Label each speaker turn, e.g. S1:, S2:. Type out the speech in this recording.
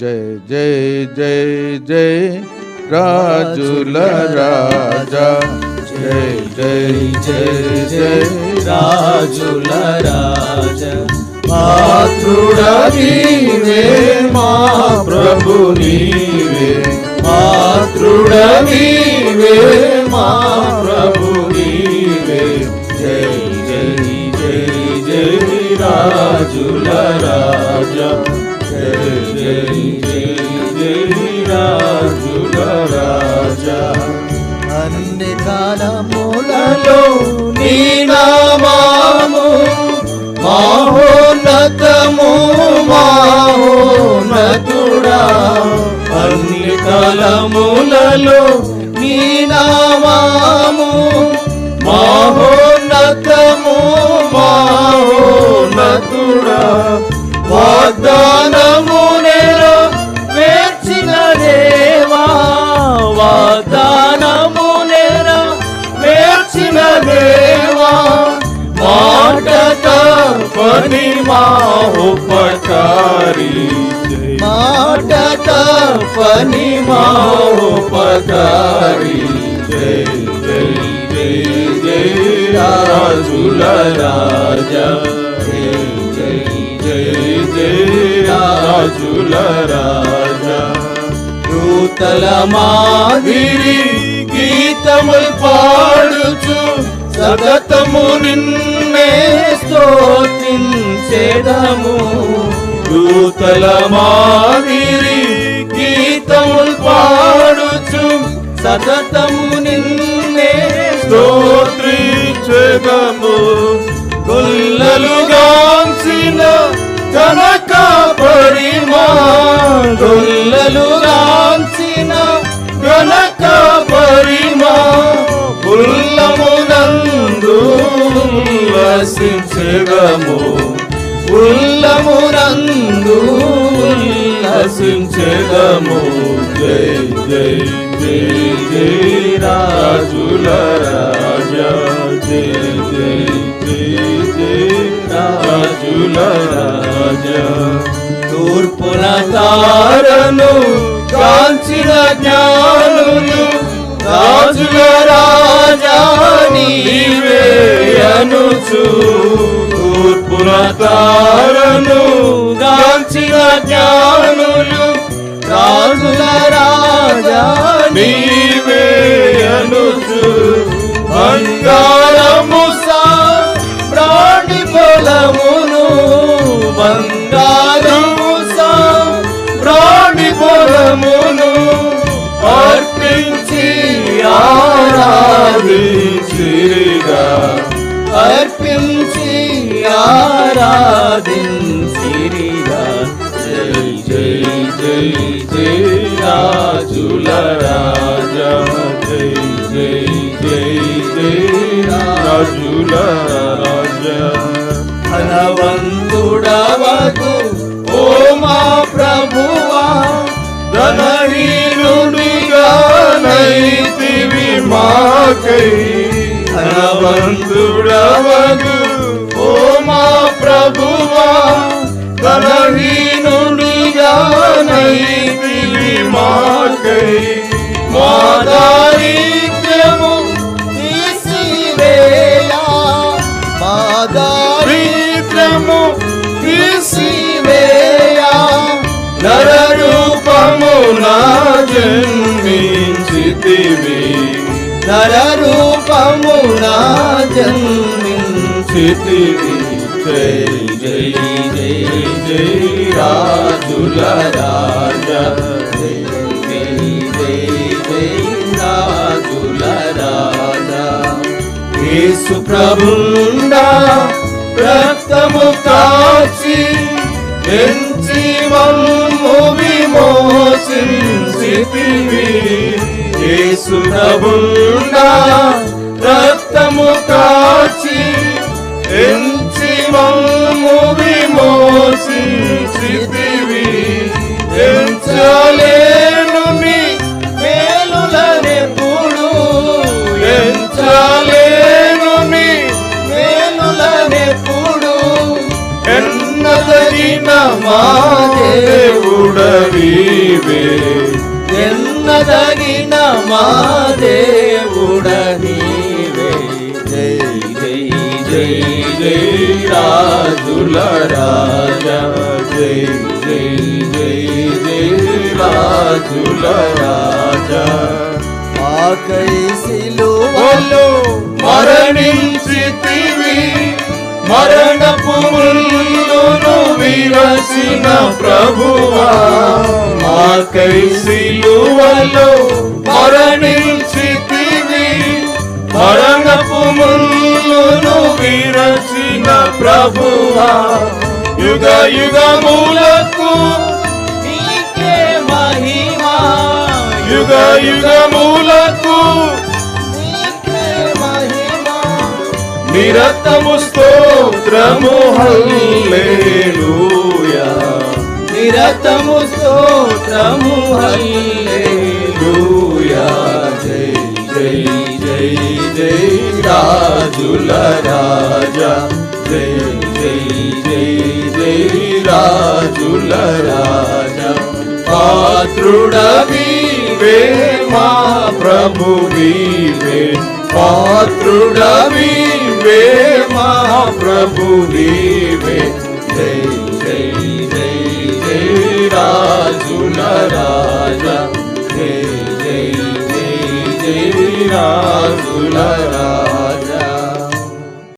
S1: జయ జయ జయ జయ రాజుల రాజా. జయ జయ జయ జయ
S2: రాజుల రాజా. మాతృడ నీవే మా ప్రభు నీవే. మాతృడ నీవే మా ప్రభు నీవే. జయ జయ జయ జై రాజుల రాజా. అన్ని కాలములలో నీ నామాము మహోన్నతము మహోన్నతుడా. అన్ని కాలములలో నీ నామాము పని మా ఉపకారి మాట పని మా ఉపకారి జై జై జై జై రాజుల రాజా జై జై జై జై రాజుల రాజా దూతల మాదిరి గీతములు పాడుచు సగతము నిన్నే స్తోత్రించేదము దూతల మాదిరి గీతములు పాడుచు సతతము నిన్నే స్తోత్రించేదము. గొల్లలుగాంచిన కనక పరిమా గొల్లలుగాంచిన కనక పరిమా ఉల్లమునందు వసించగము ఉల్లమునందు ఉల్లసించగము జై జై జై జై రాజుల రాజా. జై జై జై జై రాజుల రాజా. తూర్పున తారను కాంచిన జ్ఞానులు రాజుల రాజా నీవే అనుచూ. పురతారను గాంచిన జ్ఞానులు రాజుల రాజా నీవే అనుచు బంగారము ఆరాధించిరిగా జై జై జై జై రాజుల రాజా జై జై జై జై రాజుల రాజా. ధనవంతుడవకు ఓ మా ప్రభువా ధనహీనుడిగా నైతివి మాకై. ధనవంతుడవకు ఓ మా ప్రభువా ధనహీనుడిగా నైతివి మాకై. మా దారిద్ర్యము తీసివేయా మా దారిద్ర్యము తీసివేయా. నర రూపము నా జన్మించితివి. నర రూపము నా జన్మించితివి. జై జై జై జై రాజుల జై జై జై జై రాజుల యేసు ప్రభుండా రక్తము కాచి ఎంచి మమ్ము విమోచించితివి. యేసు ప్రభుండా రక్తము కాచి దేవుడవీవే ఎన్నదగిన మా దేవుడ నీవే జై జై జై జై రాజుల రాజా. జై జై జై జై రాజుల రాజా.
S3: ఆకై
S2: సిలువలో మరణించితివి. చేసిన ప్రభువా మాకై సిలువలో మరణించితివి. మరణపు ముళ్ళును విరచిన ప్రభువా యుగ యుగములకు
S3: నీకే మహిమా.
S2: యుగ యుగములకు నిరతము స్తోత్రము హల్లేలుయా.
S3: నిరతము స్తోత్రము.
S2: హల్లెలూయా. జై జై జై జై. రాజుల రాజా. జై జై జై జై. రాజుల రాజా. పాత్రుడవీవే మా ప్రభు వీవే పాత్రుడవీవే మా ప్రభు వీవే జై